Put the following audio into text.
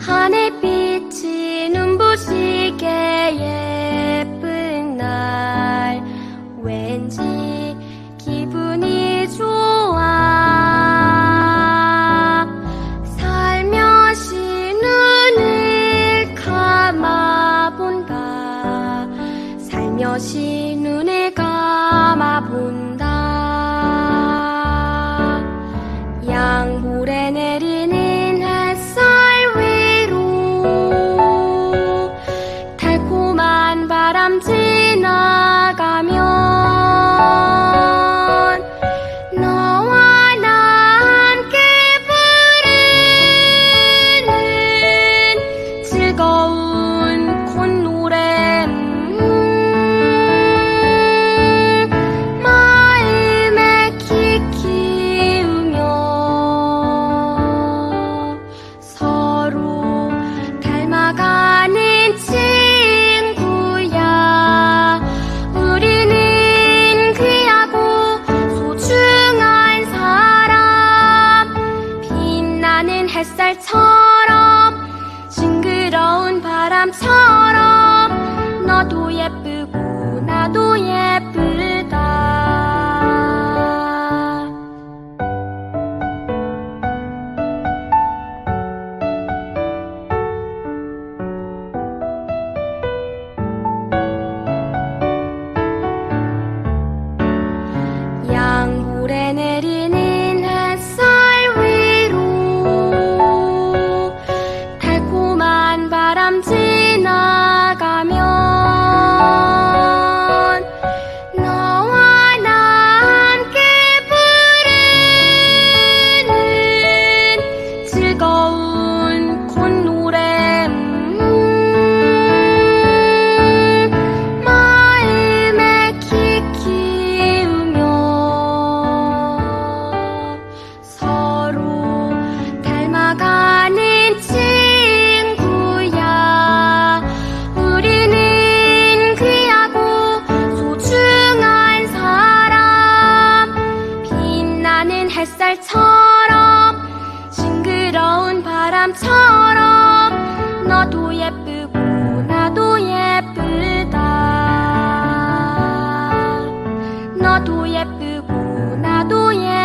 Honey. that I'm. 草。something 것처럼 너도 예쁘고 나도 예쁘다. 너도 예쁘고 나도 예쁘다